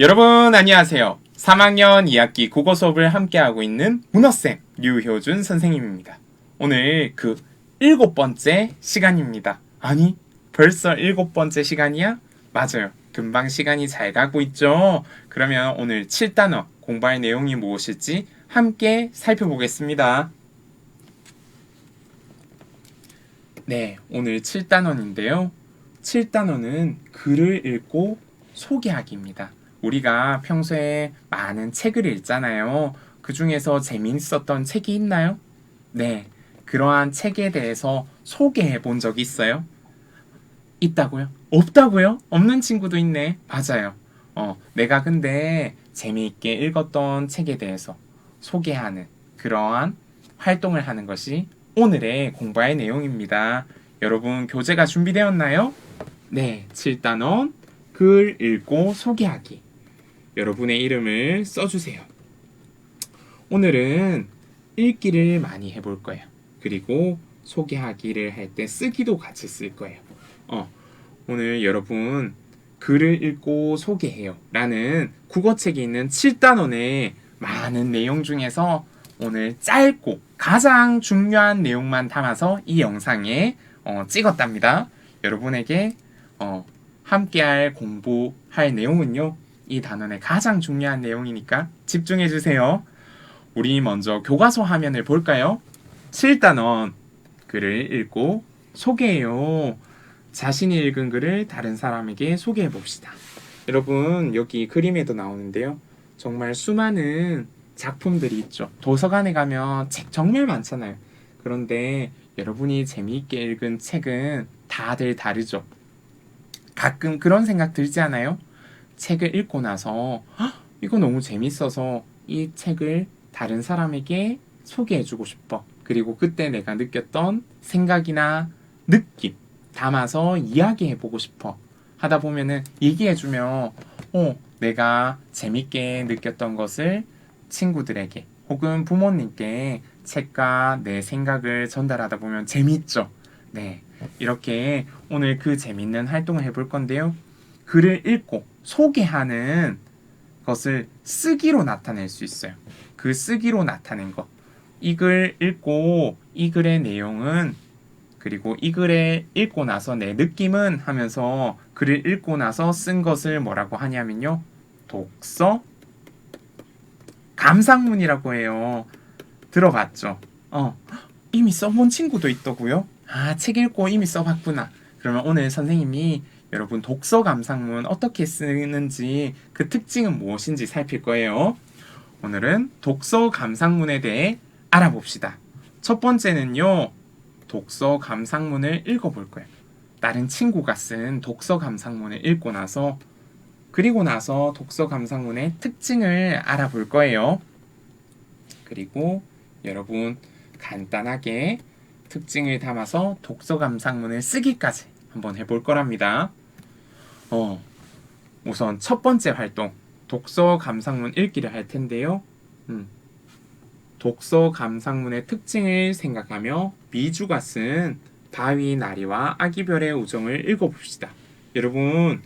여러분 안녕하세요. 3학년 2학기 국어 수업을 함께하고 있는 문어쌤 류효준 선생님입니다. 오늘 그 일곱 번째 시간입니다. 아니 벌써 일곱 번째 시간이야? 맞아요. 금방 시간이 잘 가고 있죠? 그러면 오늘 7단어 공부할 내용이 무엇일지 함께 살펴보겠습니다. 네, 오늘 7단원인데요. 7단원은 글을 읽고 소개하기입니다. 우리가 평소에 많은 책을 읽잖아요. 그 중에서 재미있었던 책이 있나요? 네, 그러한 책에 대해서 소개해 본적 있어요? 있다고요? 없다고요? 없는 친구도 있네. 맞아요. 어, 내가 근데 재미있게 읽었던 책에 대해서 소개하는 그러한 활동을 하는 것이 오늘의 공부할 내용입니다. 여러분 교재가 준비되었나요? 네, 7단원 글 읽고 소개하기. 여러분의 이름을 써주세요. 오늘은 읽기를 많이 해볼 거예요. 그리고 소개하기를 할 때 쓰기도 같이 쓸 거예요. 어, 오늘 여러분 글을 읽고 소개해요. 라는 국어책에 있는 7단원의 많은 내용 중에서 오늘 짧고 가장 중요한 내용만 담아서 이 영상에 어, 찍었답니다. 여러분에게 어, 함께할 공부할 내용은요. 이 단원의 가장 중요한 내용이니까 집중해 주세요. 우리 먼저 교과서 화면을 볼까요? 7단원 글을 읽고 소개해요. 자신이 읽은 글을 다른 사람에게 소개해 봅시다. 여러분 여기 그림에도 나오는데요. 정말 수많은 작품들이 있죠. 도서관에 가면 책 정말 많잖아요. 그런데 여러분이 재미있게 읽은 책은 다들 다르죠. 가끔 그런 생각 들지 않아요? 책을 읽고 나서 "헉, 이거 너무 재밌어서 이 책을 다른 사람에게 소개해주고 싶어. 그리고 그때 내가 느꼈던 생각이나 느낌 담아서 이야기해보고 싶어. 하다 보면은 얘기해주면 어 내가 재밌게 느꼈던 것을 친구들에게 혹은 부모님께 책과 내 생각을 전달하다 보면 재밌죠. 네. 이렇게 오늘 그 재밌는 활동을 해볼 건데요. 글을 읽고 소개하는 것을 쓰기로 나타낼 수 있어요. 그 쓰기로 나타낸 것. 이 글 읽고 이 글의 내용은 그리고 이 글을 읽고 나서 내 느낌은 하면서 글을 읽고 나서 쓴 것을 뭐라고 하냐면요. 독서 감상문이라고 해요. 들어봤죠? 어. 이미 써본 친구도 있더고요. 아, 책 읽고 이미 써봤구나. 그러면 오늘 선생님이 여러분 독서 감상문 어떻게 쓰는지 그 특징은 무엇인지 살필 거예요. 오늘은 독서 감상문에 대해 알아봅시다. 첫 번째는요. 독서 감상문을 읽어볼 거예요. 다른 친구가 쓴 독서 감상문을 읽고 나서 그리고 나서 독서 감상문의 특징을 알아볼 거예요. 그리고 여러분 간단하게 특징을 담아서 독서 감상문을 쓰기까지 한번 해볼 거랍니다. 어, 우선 첫 번째 활동 독서 감상문 읽기를 할 텐데요. 음, 독서 감상문의 특징을 생각하며 미주가 쓴 바위 나리와 아기별의 우정을 읽어봅시다. 여러분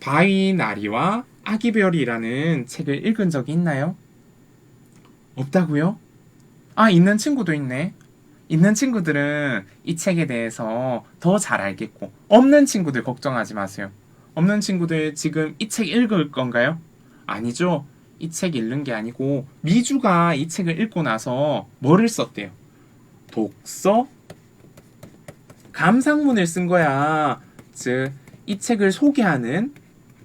바위 나리와 아기별이라는 책을 읽은 적이 있나요? 없다고요? 아 있는 친구도 있네. 있는 친구들은 이 책에 대해서 더 잘 알겠고 없는 친구들 걱정하지 마세요. 없는 친구들 지금 이 책 읽을 건가요? 아니죠. 이 책 읽는 게 아니고 미주가 이 책을 읽고 나서 뭐를 썼대요? 독서 감상문을 쓴 거야. 즉 이 책을 소개하는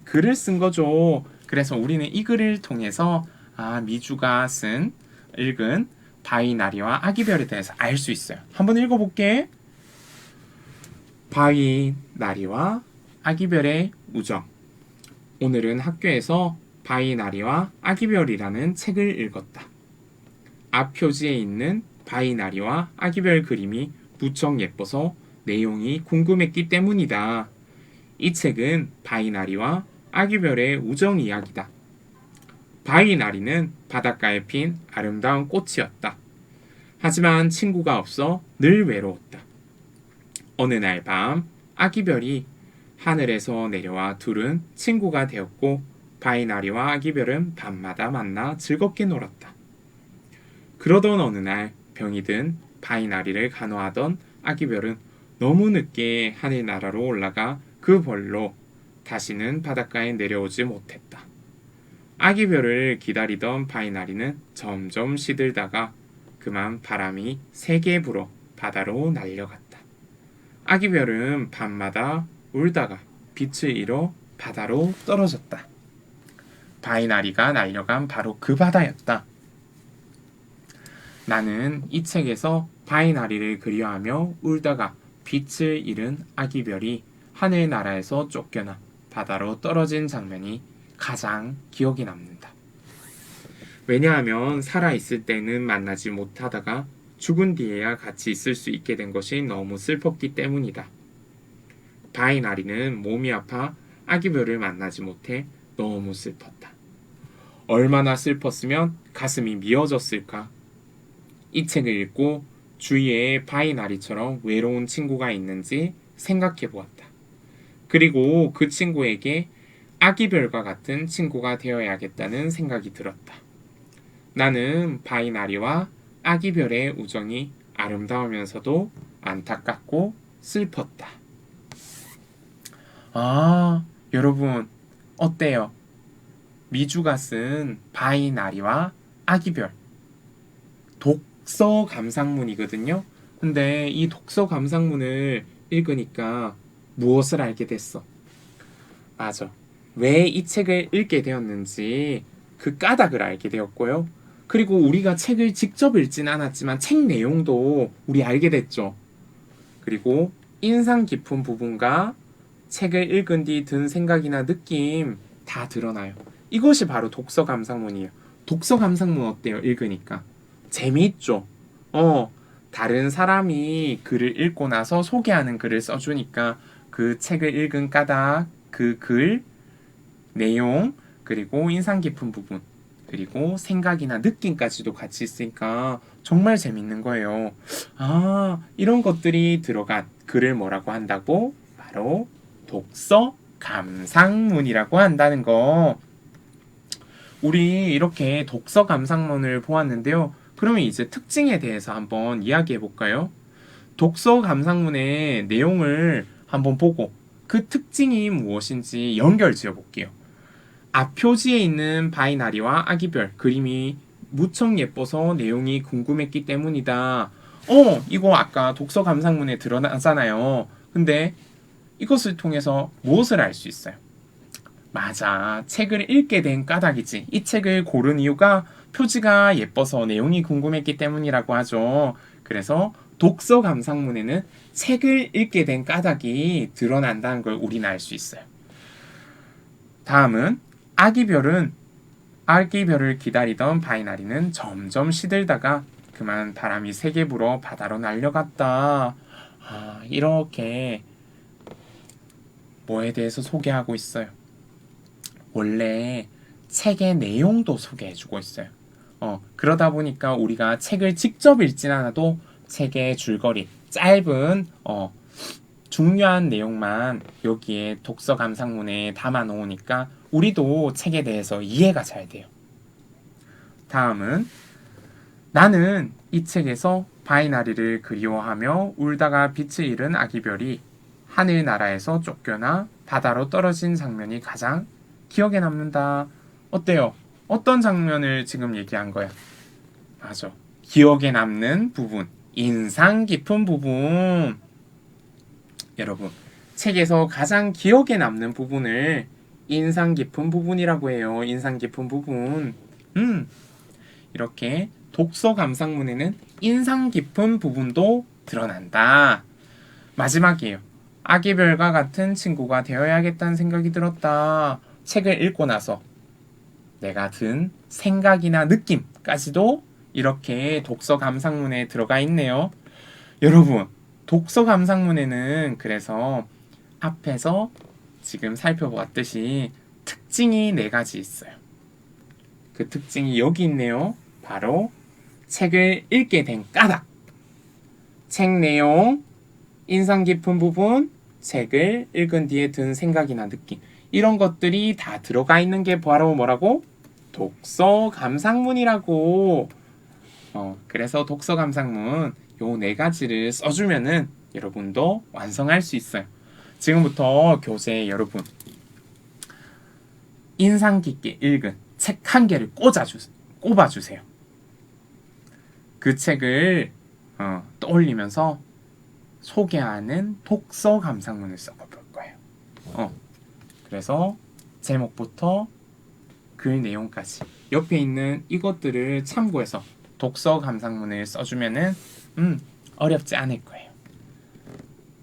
글을 쓴 거죠. 그래서 우리는 이 글을 통해서 아 미주가 쓴 읽은 바위나리와 아기별에 대해서 알 수 있어요. 한번 읽어볼게. 바위나리와 아기별의 우정. 오늘은 학교에서 바위나리와 아기별이라는 책을 읽었다. 앞 표지에 있는 바위나리와 아기별 그림이 무척 예뻐서 내용이 궁금했기 때문이다. 이 책은 바위나리와 아기별의 우정 이야기다. 바위나리는 바닷가에 핀 아름다운 꽃이었다. 하지만 친구가 없어 늘 외로웠다. 어느 날 밤 아기별이 하늘에서 내려와 둘은 친구가 되었고 바이나리와 아기별은 밤마다 만나 즐겁게 놀았다. 그러던 어느 날 병이 든 바이나리를 간호하던 아기별은 너무 늦게 하늘나라로 올라가 그 벌로 다시는 바닷가에 내려오지 못했다. 아기별을 기다리던 바이나리는 점점 시들다가 그만 바람이 세게 불어 바다로 날려갔다. 아기별은 밤마다 울다가 빛을 잃어 바다로 떨어졌다. 바이나리가 날려간 바로 그 바다였다. 나는 이 책에서 바이나리를 그리워하며 울다가 빛을 잃은 아기별이 하늘나라에서 쫓겨나 바다로 떨어진 장면이 가장 기억에 남는다. 왜냐하면 살아있을 때는 만나지 못하다가 죽은 뒤에야 같이 있을 수 있게 된 것이 너무 슬펐기 때문이다. 바이나리는 몸이 아파 아기별을 만나지 못해 너무 슬펐다. 얼마나 슬펐으면 가슴이 미어졌을까? 이 책을 읽고 주위에 바이나리처럼 외로운 친구가 있는지 생각해 보았다. 그리고 그 친구에게 아기별과 같은 친구가 되어야겠다는 생각이 들었다. 나는 바이나리와 아기별의 우정이 아름다우면서도 안타깝고 슬펐다. 아, 여러분, 어때요? 미주가 쓴 바이나리와 아기별. 독서 감상문이거든요. 근데 이 독서 감상문을 읽으니까 무엇을 알게 됐어? 맞아. 왜 이 책을 읽게 되었는지 그 까닭을 알게 되었고요. 그리고 우리가 책을 직접 읽진 않았지만 책 내용도 우리 알게 됐죠. 그리고 인상 깊은 부분과 책을 읽은 뒤 든 생각이나 느낌 다 드러나요. 이것이 바로 독서 감상문이에요. 독서 감상문 어때요? 읽으니까. 재미있죠? 어, 다른 사람이 글을 읽고 나서 소개하는 글을 써주니까 그 책을 읽은 까닭, 그 글, 내용, 그리고 인상 깊은 부분, 그리고 생각이나 느낌까지도 같이 있으니까 정말 재밌는 거예요. 아, 이런 것들이 들어간 글을 뭐라고 한다고? 바로 독서 감상문이라고 한다는 거. 우리 이렇게 독서 감상문을 보았는데요. 그러면 이제 특징에 대해서 한번 이야기해 볼까요? 독서 감상문의 내용을 한번 보고 그 특징이 무엇인지 연결 지어 볼게요. 앞표지에 있는 바이나리와 아기별 그림이 무척 예뻐서 내용이 궁금했기 때문이다. 어, 이거 아까 독서 감상문에 드러나잖아요. 근데 이것을 통해서 무엇을 알 수 있어요? 맞아. 책을 읽게 된 까닭이지. 이 책을 고른 이유가 표지가 예뻐서 내용이 궁금했기 때문이라고 하죠. 그래서 독서 감상문에는 책을 읽게 된 까닭이 드러난다는 걸 우리는 알 수 있어요. 다음은 아기별은 아기별을 기다리던 바이나리는 점점 시들다가 그만 바람이 세게 불어 바다로 날려갔다. 아, 이렇게 뭐에 대해서 소개하고 있어요. 원래 책의 내용도 소개해주고 있어요. 어, 그러다 보니까 우리가 책을 직접 읽진 않아도 책의 줄거리, 짧은 어, 중요한 내용만 여기에 독서 감상문에 담아 놓으니까 우리도 책에 대해서 이해가 잘 돼요. 다음은 나는 이 책에서 바이나리를 그리워하며 울다가 빛을 잃은 아기별이 하늘나라에서 쫓겨나 바다로 떨어진 장면이 가장 기억에 남는다. 어때요? 어떤 장면을 지금 얘기한 거야? 맞아. 기억에 남는 부분. 인상 깊은 부분. 여러분, 책에서 가장 기억에 남는 부분을 인상 깊은 부분이라고 해요. 인상 깊은 부분. 음. 이렇게 독서 감상문에는 인상 깊은 부분도 드러난다. 마지막이에요. 아기별과 같은 친구가 되어야겠다는 생각이 들었다. 책을 읽고 나서 내가 든 생각이나 느낌까지도 이렇게 독서 감상문에 들어가 있네요. 여러분, 독서 감상문에는 그래서 앞에서 지금 살펴보았듯이 특징이 네 가지 있어요. 그 특징이 여기 있네요. 바로 책을 읽게 된 까닭. 책 내용, 인상 깊은 부분, 책을 읽은 뒤에 든 생각이나 느낌. 이런 것들이 다 들어가 있는 게 바로 뭐라고? 독서 감상문이라고. 어, 그래서 독서 감상문 요 네 가지를 써주면은 여러분도 완성할 수 있어요. 지금부터 교재에 여러분 인상 깊게 읽은 책 한 개를 꽂아주, 꼽아주세요. 그 책을 어, 떠올리면서 소개하는 독서 감상문을 써볼 거예요. 어, 그래서 제목부터 글 내용까지 옆에 있는 이것들을 참고해서 독서 감상문을 써주면은 음 어렵지 않을 거예요.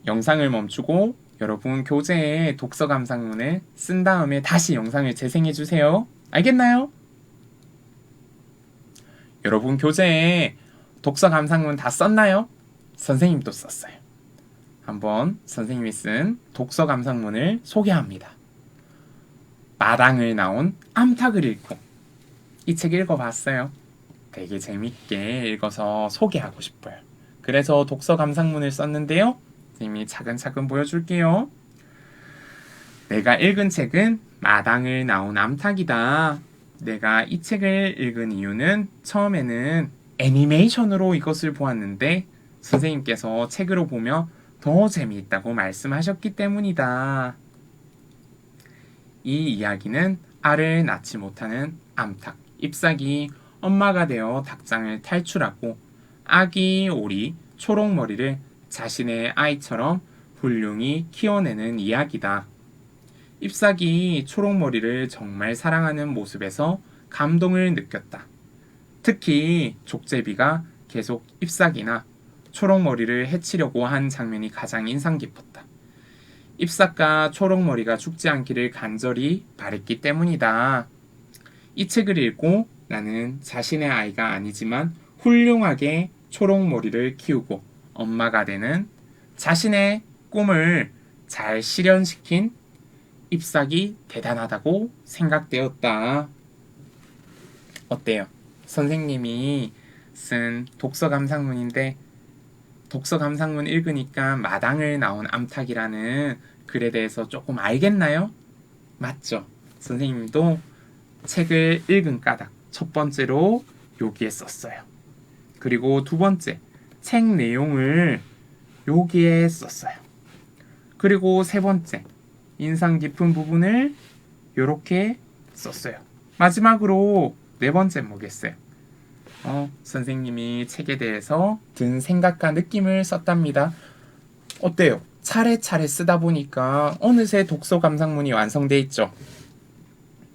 영상을 멈추고 여러분 교재에 독서 감상문을 쓴 다음에 다시 영상을 재생해 주세요. 알겠나요? 여러분 교재에 독서 감상문 다 썼나요? 선생님도 썼어요. 한번 선생님이 쓴 독서 감상문을 소개합니다. 마당을 나온 암탉을 읽고 이 책 읽어봤어요. 되게 재밌게 읽어서 소개하고 싶어요. 그래서 독서 감상문을 썼는데요. 선생님이 차근차근 보여줄게요. 내가 읽은 책은 마당을 나온 암탉이다. 내가 이 책을 읽은 이유는 처음에는 애니메이션으로 이것을 보았는데 선생님께서 책으로 보며 더 재미있다고 말씀하셨기 때문이다. 이 이야기는 알을 낳지 못하는 암탉, 잎사귀, 엄마가 되어 닭장을 탈출하고 아기 오리 초록머리를 자신의 아이처럼 훌륭히 키워내는 이야기다. 잎사귀 초록머리를 정말 사랑하는 모습에서 감동을 느꼈다. 특히 족제비가 계속 잎사귀나 초록머리를 해치려고 한 장면이 가장 인상 깊었다. 잎사과 초록머리가 죽지 않기를 간절히 바랬기 때문이다. 이 책을 읽고 나는 자신의 아이가 아니지만 훌륭하게 초록머리를 키우고 엄마가 되는 자신의 꿈을 잘 실현시킨 잎사귀 대단하다고 생각되었다. 어때요? 선생님이 쓴 독서 감상문인데 독서 감상문 읽으니까 마당을 나온 암탉이라는 글에 대해서 조금 알겠나요? 맞죠? 선생님도 책을 읽은 까닭 첫 번째로 여기에 썼어요. 그리고 두 번째 책 내용을 여기에 썼어요. 그리고 세 번째 인상 깊은 부분을 이렇게 썼어요. 마지막으로 네 번째 뭐겠어요? 어, 선생님이 책에 대해서 든 생각과 느낌을 썼답니다. 어때요? 차례차례 쓰다 보니까 어느새 독서 감상문이 완성돼 있죠.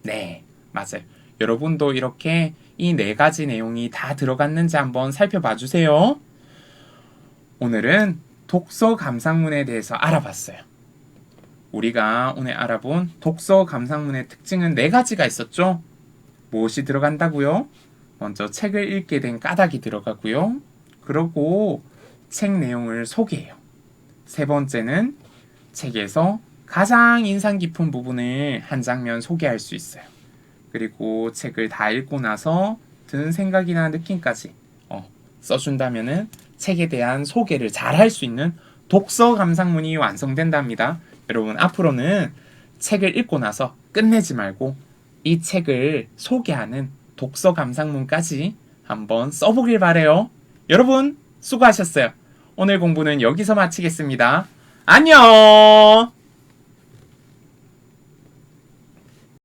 네, 맞아요. 여러분도 이렇게 이 네 가지 내용이 다 들어갔는지 한번 살펴봐 주세요. 오늘은 독서 감상문에 대해서 알아봤어요. 우리가 오늘 알아본 독서 감상문의 특징은 네 가지가 있었죠. 무엇이 들어간다고요? 먼저 책을 읽게 된 까닭이 들어가고요. 그러고 책 내용을 소개해요. 세 번째는 책에서 가장 인상 깊은 부분을 한 장면 소개할 수 있어요. 그리고 책을 다 읽고 나서 드는 생각이나 느낌까지 어, 써준다면은 책에 대한 소개를 잘 할 수 있는 독서 감상문이 완성된답니다. 여러분 앞으로는 책을 읽고 나서 끝내지 말고 이 책을 소개하는 독서 감상문까지 한번 써보길 바래요. 여러분 수고하셨어요. 오늘 공부는 여기서 마치겠습니다. 안녕!